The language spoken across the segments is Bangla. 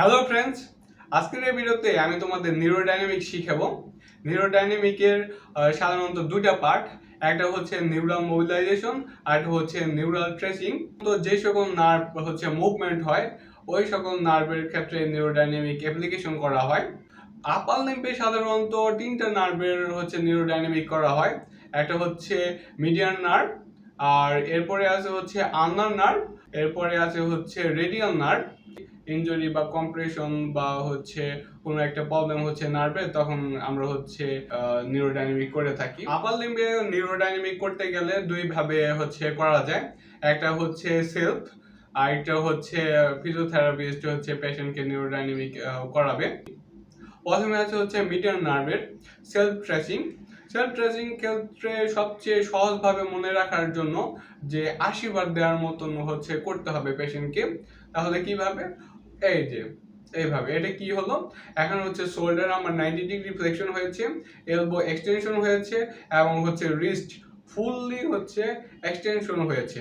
হ্যালো ফ্রেন্ডস আজকের এই ভিডিওতে আমি তোমাদের নিউরোডাইনামিক শিখাবো। নিউরোডাইনামিকের সাধারণত দুইটা পার্ট একটা হচ্ছে নিউরাল মোবিলাইজেশন আর একটা হচ্ছে নিউরাল ট্রেসিং তো যে সকল নার্ভ হচ্ছে মুভমেন্ট হয়, ওই সকল নার্ভের ক্ষেত্রে নিউরোডাইনামিক অ্যাপ্লিকেশন করা হয়। আপাল লিম্পে সাধারণত তিনটা নার্ভের হচ্ছে নিউরোডাইনামিক করা হয়। একটা হচ্ছে মিডিয়ান নার্ভ আর এরপরে আছে হচ্ছে আন্নার নার্ভ এরপরে আছে হচ্ছে রেডিয়াল নার্ভ ইনজুরি বা কম্প্রেশন বা হচ্ছে কোনো একটা প্রবলেম হচ্ছে নার্ভে তখন আমরা হচ্ছে নিউরোডাইনামিক করে থাকি। আপার লিম্বে নিউরোডাইনামিক করতে গেলে দুই ভাবে হচ্ছে করা যায়। একটা হচ্ছে সেলফ আর একটা হচ্ছে ফিজিওথেরাপিস্ট হচ্ছে পেশেন্টকে নিউরোডাইনামিক করাবে। প্রথমে আছে হচ্ছে মিডিয়ান নার্ভের সেলফ ট্রেসিং সেলফ ট্রেসিং ক্ষেত্রে সবচেয়ে সহজভাবে মনে রাখার জন্য যে আশীর্বাদ দেওয়ার মতন হচ্ছে করতে হবে পেশেন্টকে তাহলে কীভাবে? এই যে, এইভাবে। এটা কি হলো? এখন হচ্ছে শোল্ডার আমার নাইনটি ডিগ্রি ফ্লেকশন হয়েছে এলবো এক্সটেনশন হয়েছে এবং হচ্ছে রিস্ট ফুললি হচ্ছে এক্সটেনশন হয়েছে।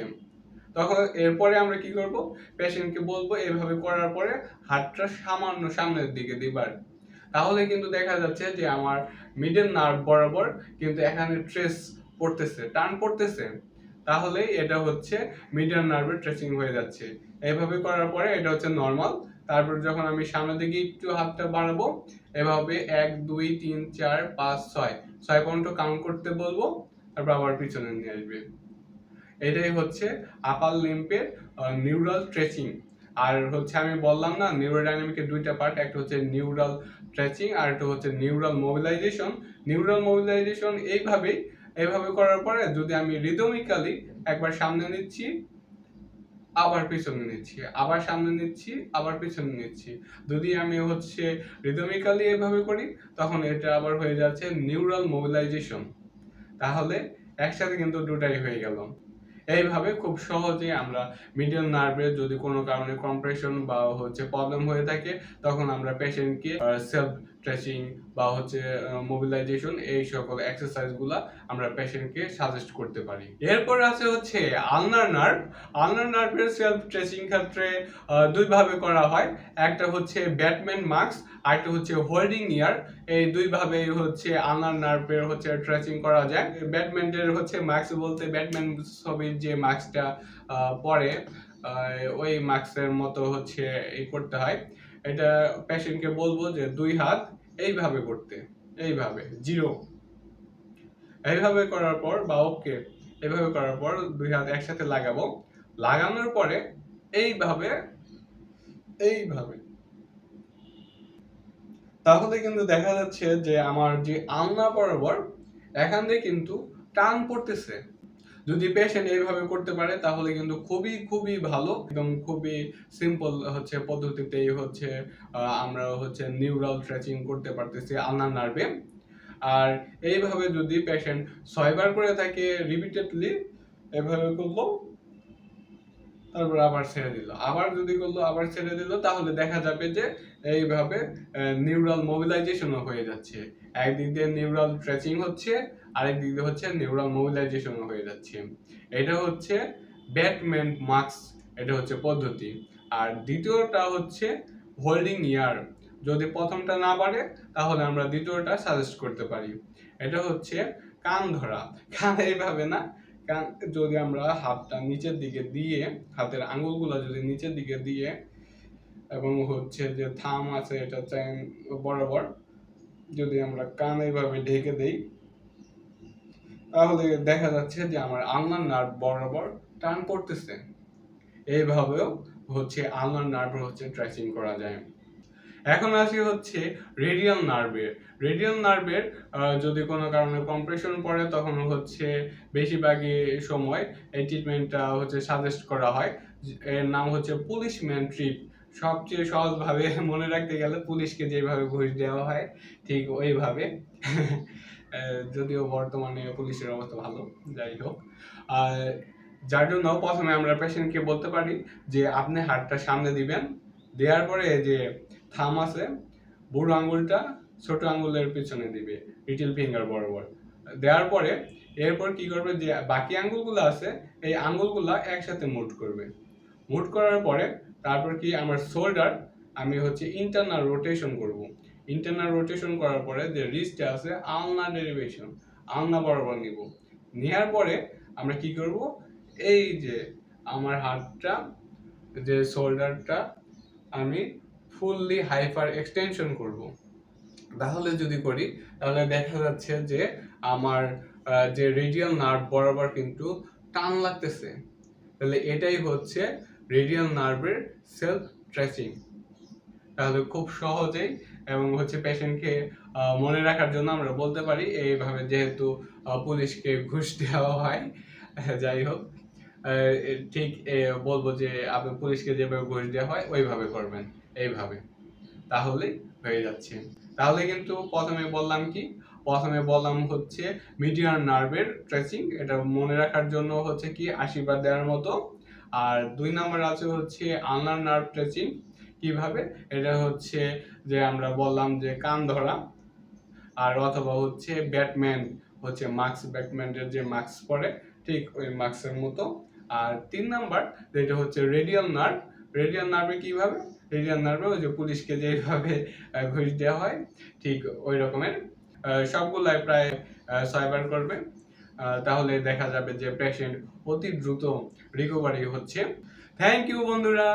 তখন এরপরে আমরা কি করব? পেশেন্টকে বলব এভাবে করার পরে হাতটা সামান্য সামনের দিকে দিবার। তাহলে কিন্তু দেখা যাচ্ছে যে আমার মিডল নার্ভ বরাবর কিন্তু এখানে ট্রেস পড়তেছে, টান পড়তেছে। তাহলে এটা হচ্ছে মিডিয়ান নার্ভের ট্রেসিং হয়ে যাচ্ছে। এইভাবে করার পরে এটা হচ্ছে নর্মাল তারপর যখন আমি সামনের দিকে একটু হাতটা বাড়াবো, এভাবে এক, দুই, তিন, চার, পাঁচ, ছয় ছয় পর্যন্ত কাউন্ট করতে বলব, তারপর আবার পিছনে নিয়ে আসবে। এটাই হচ্ছে আপার লিম্পের নিউরাল ট্রেসিং আর হচ্ছে আমি বললাম না নিউরোডাইনামিকের দুইটা পার্ট একটা হচ্ছে নিউরাল স্ট্রেচিং আর একটা হচ্ছে নিউরাল মোবিলাইজেশন নিউরাল মোবিলাইজেশন এইভাবেই এইভাবে করার পরে যদি আমি রিদমিক্যালি একবার সামনে নিচ্ছি, আবার পিছনে নিচ্ছি, আবার সামনে নিচ্ছি, আবার পিছনে নিচ্ছি। যদি আমি হচ্ছে রিদমিক্যালি এভাবে করি, তখন এটা আবার হয়ে যাচ্ছে নিউরাল মোবিলাইজেশন তাহলে একসাথে কিন্তু দুটাই হয়ে গেল। এইভাবে খুব সহজেই আমরা মিডিয়াল নার্ভে যদি কোনো কারণে কম্প্রেশন বা হচ্ছে প্রবলেম হয়ে থাকে, তখন আমরা পেশেন্টকে সেলফ ট্রেসিং বা হচ্ছে মোবিলাইজেশন এই সকল এক্সারসাইজগুলো আমরা পেশেন্টকে সাজেস্ট করতে পারি। এরপর আছে হচ্ছে আলনার নার্ভ আলনার নার্ভের সেলফ ট্রেসিং ক্ষেত্রে দুইভাবে করা হয়। একটা হচ্ছে ব্যাটম্যান মার্কস আর একটা হচ্ছে হোল্ডিং ইয়ার এই দুইভাবে হচ্ছে আলনার নার্ভের হচ্ছে ট্রেসিং করা যায়। ব্যাটম্যানের হচ্ছে মার্কস বলতে ব্যাটম্যান ছবির যে মার্কসটা পরে ওই মার্কসের মতো হচ্ছে এই করতে হয়। এটা পেশেন্টকে বলব যে দুই হাত এইভাবে করতে এইভাবে জিরো এইভাবে করার পর বা ওকে এইভাবে করার পর দুই হাত একসাথে লাগাবো। লাগানোর পরে এইভাবে এইভাবে। তাহলে কিন্তু দেখা যাচ্ছে যে আমার যে আলনা বরাবর, এখান দিয়ে কিন্তু টান পড়তেছে। যদি পেশেন্ট এইভাবে করতে পারে, তাহলে কিন্তু খুবই খুবই ভালো একদম খুবই সিম্পল হচ্ছে পদ্ধতিতেই হচ্ছে আমরা হচ্ছে নিউরাল স্ট্রেচিং করতে পারতেছি আলনা নার্ভে আর এইভাবে যদি পেশেন্ট ছয়বার করে থাকে রিপিটেডলি এভাবে করল, তারপর আবার ছেড়ে দিল। আবার যদি করল, আবার ছেড়ে দিল, তাহলে দেখা যাবে যে এইভাবে নিউরাল মোবিলাইজেশনও হয়ে যাচ্ছে। একদিক দিয়ে নিউরাল স্ট্রেচিং হচ্ছে আরেক দিক দিয়ে হচ্ছে নিউরাল মোবিলাইজেশনও হয়ে যাচ্ছে। এটা হচ্ছে ব্যাটম্যান মার্কস এটা হচ্ছে পদ্ধতি। আর দ্বিতীয়টা হচ্ছে হোল্ডিং ইয়ার যদি প্রথমটা না পারে তাহলে আমরা দ্বিতীয়টা সাজেস্ট করতে পারি। এটা হচ্ছে কান ধরা। কান এইভাবে না, কান যদি আমরা হাতটা নিচের দিকে দিয়ে, হাতের আঙুলগুলো যদি নিচের দিকে দিয়ে, এবং হচ্ছে যে থাম আছে এটা চেন বরাবর, যদি আমরা কান এইভাবে ঢেকে দেই তাহলে দেখা যাচ্ছে যে আমার আলনার নার্ভ বরাবর টান পড়তেছে এইভাবেও হচ্ছে আলনার নার্ভ হচ্ছে ট্রেসিং করা যায়। এখন আসি হচ্ছে রেডিয়াল নার্ভের রেডিয়াল নার্ভের যদি কোনো কারণে কম্প্রেশন পড়ে, তখন হচ্ছে বেশিরভাগই সময় এই ট্রিটমেন্টটা হচ্ছে সাজেস্ট করা হয়। এর নাম হচ্ছে পুলিশম্যান ট্রিপ সবচেয়ে সহজভাবে মনে রাখতে গেলে পুলিশকে যেভাবে ঘুষ দেওয়া হয়, ঠিক ওইভাবে। যদিও বর্তমানে পুলিশের অবস্থা ভালো, যাই হোক। আর যার জন্য প্রথমে আমরা পেশেন্টকে বলতে পারি যে, আপনি হাতটা সামনে দিবেন। দেওয়ার পরে যে থাম আছে, বুড়ো আঙ্গুলটা ছোট আঙ্গুলের পিছনে দিবে লিটিল ফিঙ্গার বরাবর। দেওয়ার পরে এরপর কি করবে যে, বাকি আঙ্গুলগুলো আছে, এই আঙ্গুলগুলো একসাথে মুট করবে। মুট করার পরে তারপর কি, আমার শোল্ডার আমি হচ্ছে ইন্টারনাল রোটেশন করব। ইন্টারনাল রোটেশন করার পরে যে রিস্টে আছে আলনা ডেরিভেশন আলনা বরাবর নিব। নেওয়ার পরে আমরা কি করব? এই যে আমার হাতটা, যে শোল্ডারটা আমি ফুললি হাইপার এক্সটেনশন করব। তাহলে যদি করি, তাহলে দেখা যাচ্ছে যে আমার যে রেডিয়াল নার্ভ বরাবর কিন্তু টান লাগতেছে। তাহলে এটাই হচ্ছে রেডিয়াল নার্ভের সেলফ ট্রেসিং তাহলে খুব সহজেই এবং হচ্ছে পেশেন্টকে মনে রাখার জন্য আমরা বলতে পারি, এইভাবে যেহেতু পুলিশকে ঘুষ দেওয়া হয়, যাই হোক ঠিক বলব যে আপনি পুলিশকে যেভাবে ঘুষ দেওয়া হয়, ওইভাবে করবেন, এইভাবে। তাহলে হয়ে যাচ্ছে। তাহলে কিন্তু প্রথমে বললাম কি? প্রথমে বললাম হচ্ছে মিডিয়ার নার্ভের ট্রেসিং এটা মনে রাখার জন্য হচ্ছে কি, আশীর্বাদ দেওয়ার মতো। আর দুই নম্বর আছে হচ্ছে আনার নার্ভ ট্রেসিং কীভাবে? এটা হচ্ছে যে আমরা বললাম যে কান ধরা আর অথবা হচ্ছে ব্যাটম্যান হচ্ছে মাস্ক ব্যাটম্যানের যে মাস্ক পরে ঠিক ওই মাস্কের মতো। আর তিন নাম্বার যেটা হচ্ছে রেডিয়াল নার্ভ। রেডিয়াল নার্ভে কীভাবে? রেডিয়াল নার্ভে ওই যে পুলিশকে যেভাবে ঘুষ দেওয়া হয়, ঠিক ওই রকমের। সবগুলাই প্রায় সাইবার করবে। তাহলে দেখা যাবে যে পেশেন্ট অতি দ্রুত রিকভারি হচ্ছে। থ্যাংক ইউ বন্ধুরা।